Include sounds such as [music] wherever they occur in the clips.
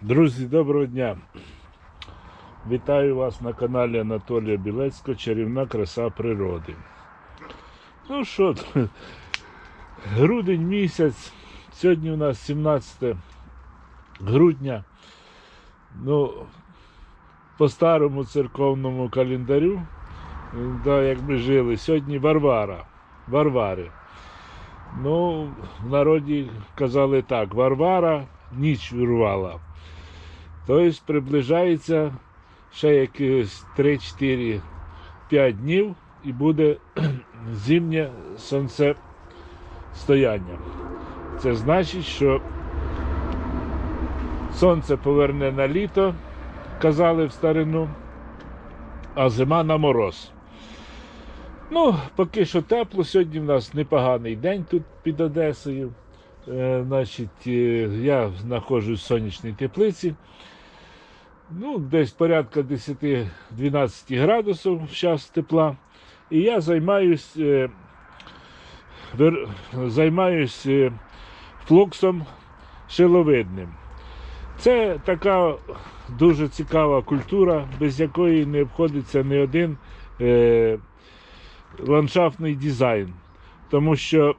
Друзі, доброго дня! Вітаю вас на каналі Анатолія Білецького Чарівна краса природи. Ну що, [laughs] грудень місяць, сьогодні у нас 17 грудня. Ну, по старому церковному календарю, да, як ми жили, сьогодні Варвара. Варвари. Ну, в народі казали так: Варвара ніч вирвала. Тобто приближається ще якихось 3-4-5 днів і буде [clears throat] зимнє сонцестояння. Це значить, що сонце поверне на літо, казали в старину, а зима на мороз. Ну, поки що тепло. Сьогодні в нас непоганий день тут під Одесою. Е, значить, е, я знаходжусь в сонячній теплиці. Ну, десь порядка 10-12 градусів зараз тепла. І я займаюсь, е, е, флоксом шиловидним. Це така дуже цікава культура, без якої не обходиться ні один е, ландшафтний дизайн. Тому що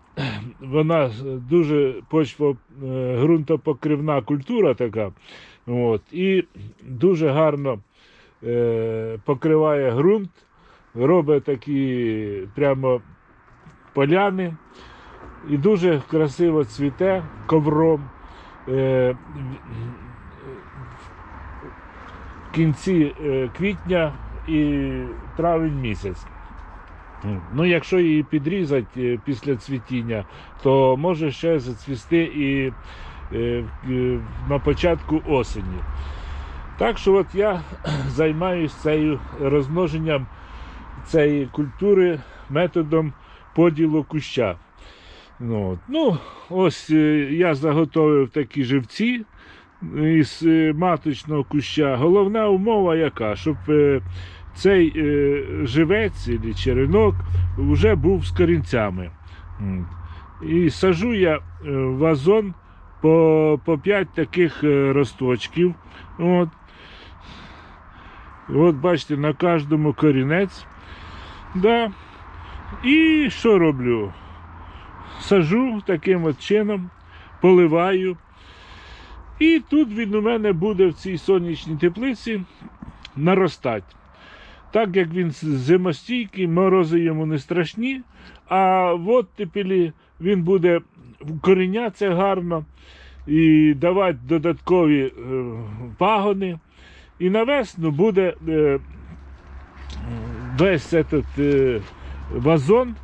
вона дуже почво е, культура така. От, і дуже гарно е, покриває ґрунт, робить такі прямо поляни і дуже красиво цвіте ковром. Е, в кінці е, квітня і травень місяць. Ну, якщо її підрізати е, після цвітіння, то може ще зацвісти і е, е, на початку осені. Так що от я [clears throat] займаюся розмноженням цієї культури методом поділу куща. Ну, ну ось я заготовив такі живці із маточного куща. Головна умова яка, щоб цей е, живець чи черенок вже був з корінцями. І сажу я е, вазон по, по 5 таких е, росточків. От. От бачите, на кожному корінець. Да. І що роблю? Сажу таким от чином, поливаю. І тут він у мене буде в цій сонячній теплиці наростати. Так як він зимостійкий, морози йому не страшні, а в оттепелі він буде корінятися гарно і давати додаткові е, пагони. І на весну буде е, весь этот, е, вазон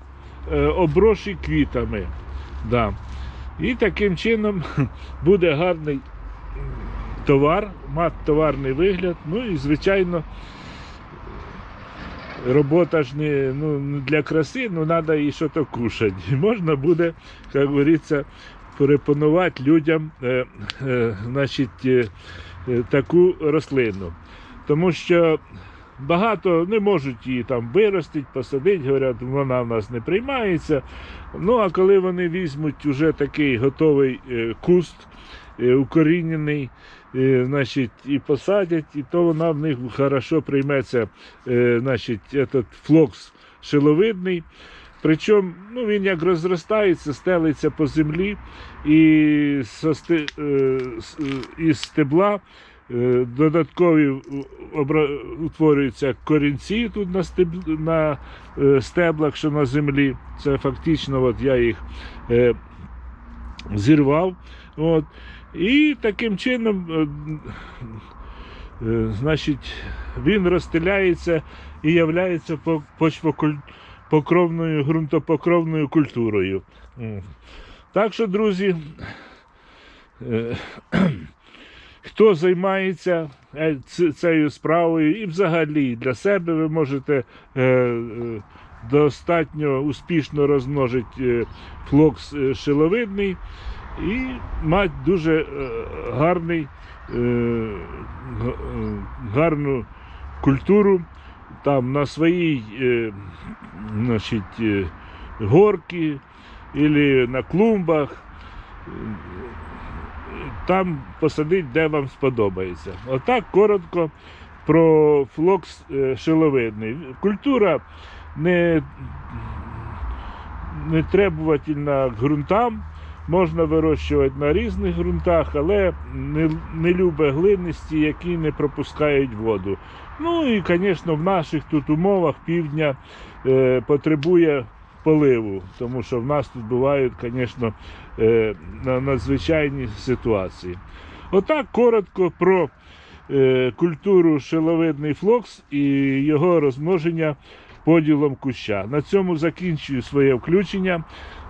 оброший квітами. Да. І таким чином [laughs] буде гарний товар, мати товарний вигляд. Ну і, звичайно, робота ж не, ну, для краси, ну треба і щось кушати. [laughs] Можна буде, як говориться, перепонувати людям е, е, значить, е, е, таку рослину. Тому що багато не можуть її там виростити, посадити, говорять, вона в нас не приймається. Ну а коли вони візьмуть уже такий готовий е, куст, е, укорінений, е, значить, і посадять, і то вона в них хорошо прийметься, е, значить, этот флокс шиловидний. Причому ну, він як розростається, стелиться по землі, і е, е, із стебла додаткові утворюються корінці тут на, на стеблах, що на землі. Це фактично от я їх зірвав. От. І таким чином е, е, значить, він розстеляється і являється по- почвокуль- ґрунтопокровною культурою. Так що, друзі, е, [clears throat] хто займається цією справою, і взагалі для себе ви можете достатньо успішно розмножити е, флокс е, шиловидний і мати дуже е, гарний, гарну культуру там на своїй значить, горці, або на клумбах. там посадити, де вам сподобається. Отак коротко про флокс шиловидний. Культура не, не требувательна к ґрунтам. Можна вирощувати на різних ґрунтах, але не, не любить глинисті, які не пропускають воду. Ну і, звісно, в наших тут умовах півдня е, потребує поливу, тому що в нас тут бувають, звісно, е, надзвичайні ситуації. Отак коротко про е, культуру шиловидний флокс і його розмноження поділом куща. На цьому закінчую своє включення.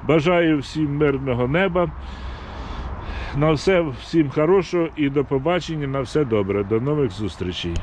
Бажаю всім мирного неба. На все всім хорошого і до побачення. На все добре. До нових зустрічей.